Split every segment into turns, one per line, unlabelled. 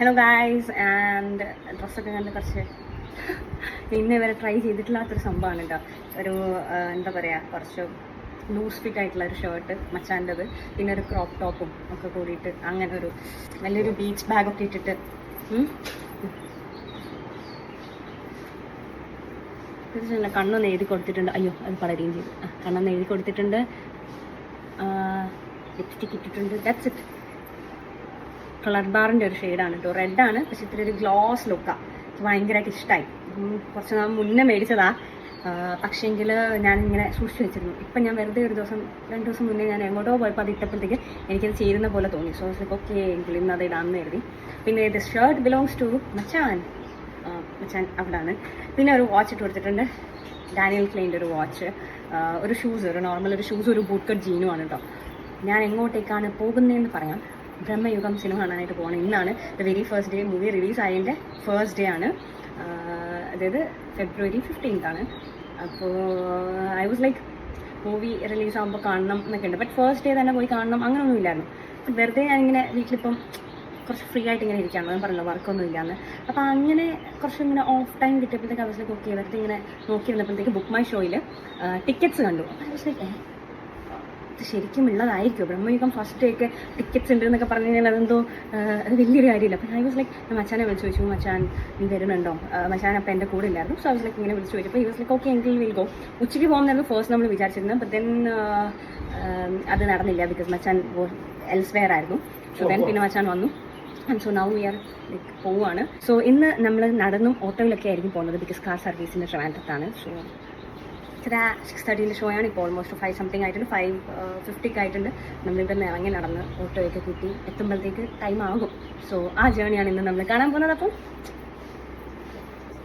Hello guys and ഡ്രസ്സൊക്കെ കണ്ട് കുറച്ച് പിന്നെ വരെ ട്രൈ ചെയ്തിട്ടില്ലാത്തൊരു സംഭവമാണ് കേട്ടോ ഒരു എന്താ പറയുക കുറച്ച് ലൂസ് ഫിറ്റ് ആയിട്ടുള്ള ഒരു ഷർട്ട് മച്ചാന്റെത്. പിന്നെ ഒരു ക്രോപ്പ് ടോപ്പും ഒക്കെ കൂടിയിട്ട് അങ്ങനെ ഒരു നല്ലൊരു ബീച്ച് ബാഗൊക്കെ ഇട്ടിട്ട് കണ്ണൊന്ന് എഴുതി കൊടുത്തിട്ടുണ്ട്. അയ്യോ അത് പറയുകയും ചെയ്തു. കണ്ണൊന്ന് എഴുതി കൊടുത്തിട്ടുണ്ട്. ലിപ്സ്റ്റിക് ഇട്ടിട്ടുണ്ട്. ദാറ്റ്സ് ഇറ്റ് കളർ ബാറിന്റെ ഒരു ഷെയ്ഡാണ് കേട്ടോ. റെഡാണ് പക്ഷെ ഇത്തിരി ഒരു ഗ്ലോസ് ലുക്കാണ് ഭയങ്കരമായിട്ട് ഇഷ്ടമായി കുറച്ച് നാൾ മുന്നേ മേടിച്ചതാ. പക്ഷേങ്കിൽ ഞാനിങ്ങനെ സൂക്ഷിച്ച് വെച്ചിരുന്നു. ഇപ്പം ഞാൻ വെറുതെ ഒരു ദിവസം രണ്ട് ദിവസം മുന്നേ ഞാൻ എങ്ങോട്ടോ പോയപ്പോൾ അത് ഇട്ടപ്പോഴത്തേക്ക് എനിക്കത് ചേരുന്ന പോലെ തോന്നി. സോ ഓക്കെ എങ്കിൽ ഇന്ന് അത് ഇടാമെന്ന് കരുതി. പിന്നെ ഇത് ഷർട്ട് ബിലോങ്സ് ടു മച്ചാൻ. മച്ചാൻ അവിടാണ്. പിന്നെ ഒരു വാച്ച് ഇട്ട് കൊടുത്തിട്ടുണ്ട്. ഡാനിയൽ ക്ലെയിന്റെ ഒരു വാച്ച് ഒരു ഷൂസ് ഒരു നോർമൽ ഒരു ഷൂസ് ഒരു ബൂട്ട് കട്ട് ജീനുമാണ് കേട്ടോ. ഞാൻ എങ്ങോട്ടേക്കാണ് പോകുന്നതെന്ന് പറയാം. ബ്രഹ്മയുഗം സിനിമ കാണാനായിട്ട് പോകണം ഇന്നാണ് the very first day movie release ആയതിന്റെ first day ആണ്. അതായത് ഫെബ്രുവരി ഫിഫ്റ്റീൻത്ത് ആണ്. അപ്പോൾ I was like movie release ആകുമ്പോൾ കാണണം എന്നൊക്കെ ഉണ്ട് ബട്ട് ഫസ്റ്റ് ഡേ തന്നെ പോയി കാണണം അങ്ങനെയൊന്നും ഇല്ലായിരുന്നു. വെറുതെ ഞാനിങ്ങനെ വീട്ടിലിപ്പം കുറച്ച് ഫ്രീ ആയിട്ട് ഇങ്ങനെ ഇരിക്കുകയാണ് ഞാൻ പറഞ്ഞല്ലോ വർക്കൊന്നും ഇല്ലാന്ന്. അപ്പോൾ അങ്ങനെ കുറച്ച് ഇങ്ങനെ ഓഫ് ടൈം കിട്ടിയപ്പോഴത്തേക്ക് അവസ്ഥ കുക്ക് ചെയ്തിട്ട് ഇങ്ങനെ നോക്കിയിരുന്നപ്പോഴത്തേക്ക് ബുക്ക് മൈ ഷോയിൽ ടിക്കറ്റ്സ് കണ്ടു. അപ്പോൾ ഇത് ശരിക്കും ഉള്ളതായിരിക്കും. ബ്രഹ്മയുഗം ഫസ്റ്റ് ഒക്കെ ടിക്കറ്റ്സ് ഉണ്ട് എന്നൊക്കെ പറഞ്ഞു കഴിഞ്ഞാൽ അതെന്തോ അത് വലിയൊരു കാര്യമില്ല. അപ്പം ഞാൻ വാസ് ലൈക്ക് ഞാൻ മച്ചാനെ വിളിച്ച് ചോദിച്ചു മച്ചാൻ നീ വരുന്നുണ്ടോ? മച്ചാൻ അപ്പം എന്റെ കൂടെ ഇല്ലായിരുന്നു. സോ ഐ വാസ് ലൈക്ക് ഇങ്ങനെ വിളിച്ച് ചോദിച്ചപ്പോൾ ഈ വാസ് ലൈക്ക് ഓക്കെ എങ്കിൽ വിൽ ഗോ ഉച്ചയ്ക്ക് പോകുന്നതായിരുന്നു ഫസ്റ്റ് നമ്മൾ വിചാരിച്ചിരുന്നത്. ബട്ട് ദെൻ അത് നടന്നില്ല ബിക്കോസ് മച്ചാൻ എൽസ്വെയർ ആയിരുന്നു. സോ ദെൻ പിന്നെ മച്ചാൻ വന്നു. And so now we are like പോവുകയാണ്. സോ ഇന്ന് നമ്മൾ നടന്നും ഓട്ടോയിലൊക്കെ ആയിരിക്കും പോകുന്നത് ബിക്കോസ് കാർ സർവീസിന്റെ ട്രാൻഡത്താണ് സോ ഇത്ര സിക്സ് തേർട്ടീന്റെ ഷോ ആണ് ഇപ്പോൾ ഓൾമോസ്റ്റ് ഫൈവ് സംതിങ് ആയിട്ടുണ്ട്. ഫൈവ് ഫിഫ്റ്റിക്ക് ആയിട്ടുണ്ട്. നമ്മളിവിടെ നിന്ന് ഇറങ്ങി നടന്ന് ഓട്ടോയൊക്കെ കിട്ടി എത്തുമ്പോഴത്തേക്ക് ടൈം ആകും. സോ ആ ജേണിയാണ് ഇന്ന് നമ്മൾ കാണാൻ പോകുന്നത്. അപ്പം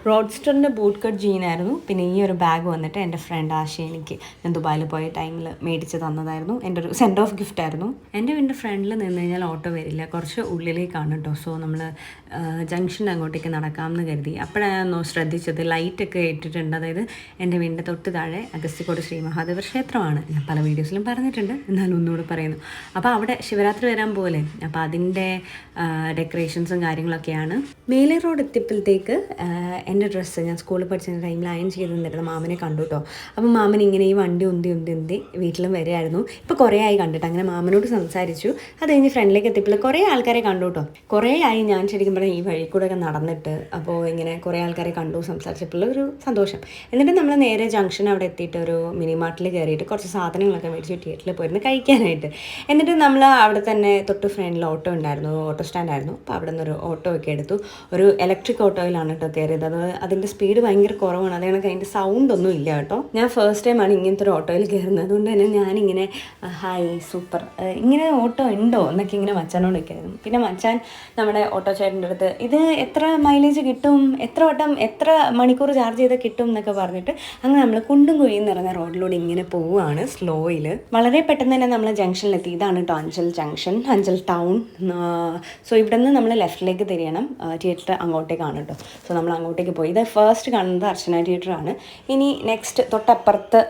റോഡ്സ്റ്ററിന്റെ ബൂട്ട് കട്ട് ജീനായിരുന്നു. പിന്നെ ഈ ഒരു ബാഗ് വന്നിട്ട് എന്റെ ഫ്രണ്ട് ആശ എനിക്ക് ഞാൻ ദുബായിൽ പോയ ടൈമിൽ മേടിച്ച് തന്നതായിരുന്നു. എന്റെ ഒരു സെൻഡ് ഓഫ് ഗിഫ്റ്റ് ആയിരുന്നു. എന്റെ വീടിന്റെ ഫ്രണ്ടിൽ നിന്ന് കഴിഞ്ഞാൽ ഓട്ടോ വരില്ല. കുറച്ച് ഉള്ളിലേക്കാണ് കേട്ടോ സോ നമ്മൾ ജംഗ്ഷന്റെ അങ്ങോട്ടേക്ക് നടക്കാമെന്ന് കരുതി. അപ്പോഴാണ് ശ്രദ്ധിച്ചത്. ലൈറ്റൊക്കെ ഇട്ടിട്ടുണ്ട്. അതായത് എന്റെ വീടിന്റെ തൊട്ട് താഴെ അഗസ്തിക്കോട് ശ്രീ മഹാദേവ ക്ഷേത്രമാണ്. ഞാൻ പല വീഡിയോസിലും പറഞ്ഞിട്ടുണ്ട്. എന്നാലും ഒന്നുകൂടെ പറയുന്നു. അപ്പോൾ അവിടെ ശിവരാത്രി വരാൻ പോലെ. അപ്പോൾ അതിന്റെ ഡെക്കറേഷൻസും കാര്യങ്ങളൊക്കെയാണ്. മേലെ റോഡ് എത്തിയപ്പോഴത്തേക്ക് എന്റെ ഡ്രസ്സ് ഞാൻ സ്കൂളിൽ പഠിച്ച ടൈമിൽ അയൺ ചെയ്ത് നിന്നിരുന്ന മാമനെ കണ്ടു കേട്ടോ അപ്പം മാമൻ ഇങ്ങനെ ഈ വണ്ടി ഉന്തി ഉന്തി ഉന്തി വീട്ടിലും വരികയായിരുന്നു ഇപ്പോൾ കുറേ ആയി കണ്ടിട്ട് അങ്ങനെ മാമനോട് സംസാരിച്ചു. അത് കഴിഞ്ഞ് ഫ്രണ്ടിലേക്ക് എത്തിയപ്പോൾ കുറേ ആൾക്കാരെ കണ്ടു കേട്ടോ കുറേ ആയി ഞാൻ ശരിക്കും പറഞ്ഞാൽ ഈ വഴി കൂടെ ഒക്കെ നടന്നിട്ട് അപ്പോൾ ഇങ്ങനെ കുറേ ആൾക്കാരെ കണ്ടു സംസാരിച്ചപ്പോൾ ഒരു സന്തോഷം. എന്നിട്ട് നമ്മൾ നേരെ ജംഗ്ഷൻ അവിടെ എത്തിയിട്ട് ഒരു മിനി മാർട്ടിൽ കയറിയിട്ട് കുറച്ച് സാധനങ്ങളൊക്കെ മേടിച്ച് തിയേറ്ററിൽ പോയിരുന്നു കഴിക്കാനായിട്ട്. എന്നിട്ട് നമ്മൾ അവിടെ തന്നെ തൊട്ട് ഫ്രണ്ടിൽ ഓട്ടോ ഉണ്ടായിരുന്നു ഓട്ടോ സ്റ്റാൻഡായിരുന്നു അപ്പോൾ അവിടെ നിന്ന് ഒരു ഓട്ടോ ഒക്കെ എടുത്തു. ഒരു ഇലക്ട്രിക് ഓട്ടോയിലാണ് കേട്ടോ കയറിയത്. അത് അതിന്റെ സ്പീഡ് ഭയങ്കര കുറവാണ്. അത് കണക്ക് അതിന്റെ സൗണ്ട് ഒന്നും ഇല്ല കേട്ടോ. ഞാൻ ഫസ്റ്റ് ടൈമാണ് ഇങ്ങനത്തെ ഒരു ഓട്ടോയിൽ കയറുന്നത്. അതുകൊണ്ട് തന്നെ ഞാനിങ്ങനെ ഹായ് സൂപ്പർ ഇങ്ങനെ ഓട്ടോ ഉണ്ടോ എന്നൊക്കെ ഇങ്ങനെ മച്ചാനോട് നിൽക്കായിരുന്നു പിന്നെ മച്ചാൻ നമ്മുടെ ഓട്ടോ ചേട്ടന്റെ അടുത്ത് ഇത് എത്ര മൈലേജ് കിട്ടും? എത്ര വട്ടം എത്ര മണിക്കൂർ ചാർജ് ചെയ്താൽ കിട്ടും? എന്നൊക്കെ പറഞ്ഞിട്ട് അങ്ങനെ നമ്മൾ കുണ്ടും കുഴിയും നിറഞ്ഞ റോഡിലൂടെ ഇങ്ങനെ പോവുകയാണ് സ്ലോയിൽ വളരെ പെട്ടെന്ന് തന്നെ നമ്മൾ ജംഗ്ഷനിലെത്തി ഇതാണ് കേട്ടോ Anchal junction Anchal town so ഇവിടെ നിന്ന് നമ്മൾ ലെഫ്റ്റിലേക്ക് തിരിയണം. തിയേറ്റർ അങ്ങോട്ടേക്കാണ് കേട്ടോ. സോ നമ്മൾ അങ്ങോട്ടേക്ക് പോയി. ഇത് ഫസ്റ്റ് കാണുന്നത് അർച്ചന തിയേറ്ററാണ്. ഇനി നെക്സ്റ്റ് തൊട്ടപ്പുറത്ത്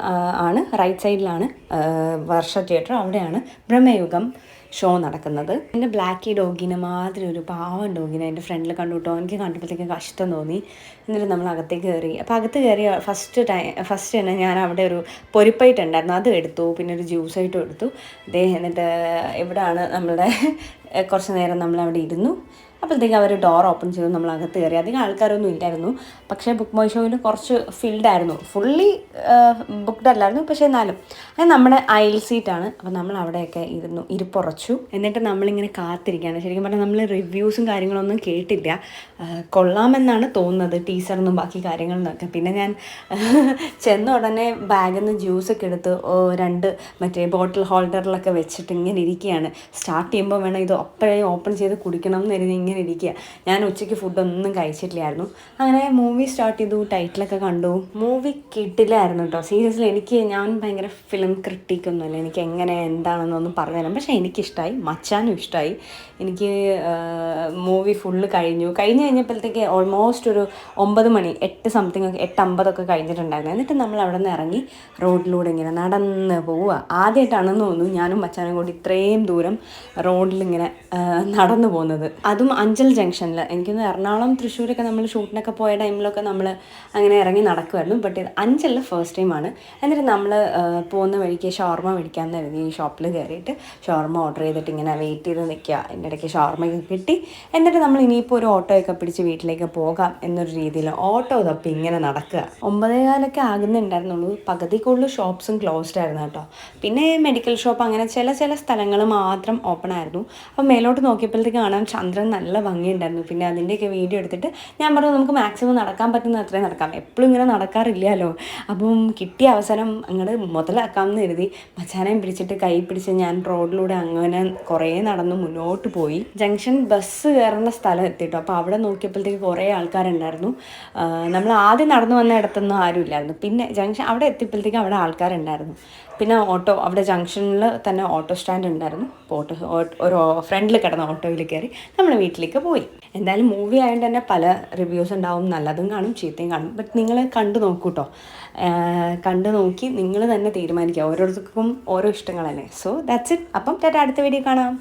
ആണ് റൈറ്റ് സൈഡിലാണ് വർഷ തിയേറ്റർ. അവിടെയാണ് ബ്രഹ്മയുഗം ഷോ നടക്കുന്നത്. എന്റെ ബ്ലാക്കി ഡോഗിനെ മാതിരി ഒരു പാവം ഡോഗിനെ എന്റെ ഫ്രണ്ടിൽ കണ്ടു കേട്ടോ എനിക്ക് കണ്ടപ്പോഴത്തേക്കും കഷ്ടം തോന്നി. എന്നിട്ട് നമ്മൾ അകത്തേക്ക് കയറി. അപ്പോൾ അകത്ത് കയറി ഫസ്റ്റ് ടൈം ഫസ്റ്റ് തന്നെ ഞാൻ അവിടെ ഒരു പൊരിപ്പായിട്ടുണ്ടായിരുന്നു അത് എടുത്തു. പിന്നെ ഒരു ജ്യൂസ് ആയിട്ടും എടുത്തു. ദേ എന്നിട്ട് എവിടെയാണ് നമ്മളുടെ കുറച്ച് നേരം നമ്മൾ അവിടെ ഇരുന്നു. അപ്പോഴത്തേക്ക് അവർ ഡോർ ഓപ്പൺ ചെയ്തു നമ്മൾ അകത്ത് കയറി. അധികം ആൾക്കാരൊന്നും ഇല്ലായിരുന്നു. പക്ഷേ ബുക്ക് മൈ ഷോയിൽ കുറച്ച് ഫീൽഡ് ആയിരുന്നു. ഫുള്ളി ബുക്ക്ഡ് അല്ലായിരുന്നു. പക്ഷേ എന്നാലും അത് നമ്മുടെ അയൽ സീറ്റാണ് അപ്പോൾ നമ്മൾ അവിടെയൊക്കെ ഇരുന്നു ഇരിപ്പുറച്ചു. എന്നിട്ട് നമ്മളിങ്ങനെ കാത്തിരിക്കുകയാണ്. ശരിക്കും പറഞ്ഞാൽ നമ്മൾ റിവ്യൂസും കാര്യങ്ങളൊന്നും കേട്ടില്ല. കൊള്ളാമെന്നാണ് തോന്നുന്നത് ടീച്ചറിനും ബാക്കി കാര്യങ്ങളെന്നൊക്കെ പിന്നെ ഞാൻ ചെന്ന ഉടനെ ബാഗിൽ നിന്ന് ജ്യൂസൊക്കെ എടുത്ത് രണ്ട് മറ്റേ ബോട്ടിൽ ഹോൾഡറിലൊക്കെ വെച്ചിട്ട് ഇങ്ങനെ ഇരിക്കുകയാണ്. സ്റ്റാർട്ട് ചെയ്യുമ്പോൾ വേണം ഇത് അപ്പോഴേ ഓപ്പൺ ചെയ്ത് കുടിക്കണം എന്ന് കരുതി ഇങ്ങനെ ഇരിക്കുക. ഞാൻ ഉച്ചയ്ക്ക് ഫുഡൊന്നും കഴിച്ചിട്ടില്ലായിരുന്നു. അങ്ങനെ മൂവി സ്റ്റാർട്ട് ചെയ്തു ടൈറ്റിലൊക്കെ കണ്ടു. മൂവി കിട്ടില്ലായിരുന്നു കേട്ടോ സീരിയസ്ലി എനിക്ക് ഞാൻ ഭയങ്കര ഫിലിം ക്രിട്ടിക്കൊന്നുമല്ല എനിക്ക് എങ്ങനെ എന്താണെന്നൊന്നും പറഞ്ഞുതരാം പക്ഷേ എനിക്കിഷ്ടമായി മച്ചാനും ഇഷ്ടമായി എനിക്ക് മൂവി ഫുള്ള് കഴിഞ്ഞു. കഴിഞ്ഞ് കഴിഞ്ഞപ്പോഴത്തേക്ക് ഓൾമോസ്റ്റ് ഒരു ഒമ്പത് മണി എട്ട് സംതിങ് ഒക്കെ എട്ട് അമ്പതൊക്കെ കഴിഞ്ഞിട്ടുണ്ടായിരുന്നു. എന്നിട്ട് നമ്മൾ അവിടെ നിന്ന് ഇറങ്ങി റോഡിലൂടെ ഇങ്ങനെ നടന്ന് പോവുക. ആദ്യമായിട്ടാണെന്ന് തോന്നുന്നു ഞാനും മച്ചാനും കൂടി ഇത്രയും ദൂരം റോഡിൽ ഇങ്ങനെ നടന്നു പോകുന്നത്. അതും അഞ്ചൽ ജംഗ്ഷനിൽ എനിക്കൊന്ന് എറണാകുളം തൃശ്ശൂരൊക്കെ നമ്മൾ ഷൂട്ടിനൊക്കെ പോയ ടൈമിലൊക്കെ നമ്മൾ അങ്ങനെ ഇറങ്ങി നടക്കുമായിരുന്നു ബട്ട് ഇത് അഞ്ചലിൽ ഫസ്റ്റ് ടൈമാണ് എന്നിട്ട് നമ്മൾ പോകുന്ന വഴിക്ക് ഷോർമ മേടിക്കാമെന്ന് കരുതി ഈ ഷോപ്പിൽ കയറിയിട്ട് ഷോർമ ഓർഡർ ചെയ്തിട്ട് ഇങ്ങനെ വെയിറ്റ് ചെയ്ത് നിൽക്കുക എന്റെ ഇടയ്ക്ക് ഷോർമയൊക്കെ കിട്ടി. എന്നിട്ട് നമ്മൾ ഇനിയിപ്പോൾ ഒരു ഓട്ടോയൊക്കെ പിടിച്ച് വീട്ടിലേക്ക് പോകാം എന്നൊരു രീതിയിൽ ഓട്ടോ തപ്പി ഇങ്ങനെ നടക്കുക. ഒമ്പതേകാലൊക്കെ ആകുന്നുണ്ടായിരുന്നുള്ളൂ. പകുതി കൂടുതൽ ഷോപ്സും ക്ലോസ്ഡ് ആയിരുന്നു കേട്ടോ. പിന്നെ മെഡിക്കൽ ഷോപ്പ് അങ്ങനെ ചില ചില സ്ഥലങ്ങൾ മാത്രം ഓപ്പൺ ആയിരുന്നു. അപ്പോൾ മേലോട്ട് നോക്കിയപ്പോഴത്തേക്ക് കാണാൻ ചന്ദ്രൻ നല്ല ഭംഗിയുണ്ടായിരുന്നു. പിന്നെ അതിന്റെയൊക്കെ വീഡിയോ എടുത്തിട്ട് ഞാൻ പറഞ്ഞു നമുക്ക് മാക്സിമം നടക്കാൻ പറ്റുന്ന അത്രയും നടക്കാം. എപ്പോഴും ഇങ്ങനെ നടക്കാറില്ലല്ലോ. അപ്പം കിട്ടിയ അവസരം അങ്ങോട്ട് മുതലാക്കാമെന്ന് കരുതി. മച്ചാനയും പിടിച്ചിട്ട് കൈ പിടിച്ച് ഞാൻ റോഡിലൂടെ അങ്ങനെ കുറേ നടന്ന് മുന്നോട്ട് പോയി. ജംഗ്ഷൻ ബസ് കയറുന്ന സ്ഥലം എത്തിയിട്ടോ അപ്പോൾ അവിടെ നോക്കിയപ്പോഴത്തേക്ക് കുറേ ആൾക്കാരുണ്ടായിരുന്നു. നമ്മൾ ആദ്യം നടന്നു വന്ന ഇടത്തൊന്നും ആരുമില്ലായിരുന്നു. പിന്നെ ജംഗ്ഷൻ അവിടെ എത്തിയപ്പോഴത്തേക്ക് അവിടെ ആൾക്കാരുണ്ടായിരുന്നു. പിന്നെ ഓട്ടോ അവിടെ ജംഗ്ഷനിൽ തന്നെ ഓട്ടോ സ്റ്റാൻഡ് ഉണ്ടായിരുന്നു. അപ്പോൾ ഓട്ടോ ഒരു ഫ്രണ്ടിൽ കിടന്ന ഓട്ടോയിൽ കയറി നമ്മൾ വീട്ടിലേക്ക് പോയി. എന്തായാലും മൂവി ആയതുകൊണ്ട് തന്നെ പല റിവ്യൂസ് ഉണ്ടാവും. നല്ലതും കാണും ചീത്തയും കാണും. ബട്ട് നിങ്ങൾ കണ്ടു നോക്കൂ കേട്ടോ കണ്ടു നോക്കി നിങ്ങൾ തന്നെ തീരുമാനിക്കുക. ഓരോരുത്തർക്കും ഓരോ ഇഷ്ടങ്ങളല്ലേ. സോ ദാറ്റ്സ് ഇറ്റ് അപ്പം ടാറ്റ അടുത്ത വീഡിയോ കാണാം.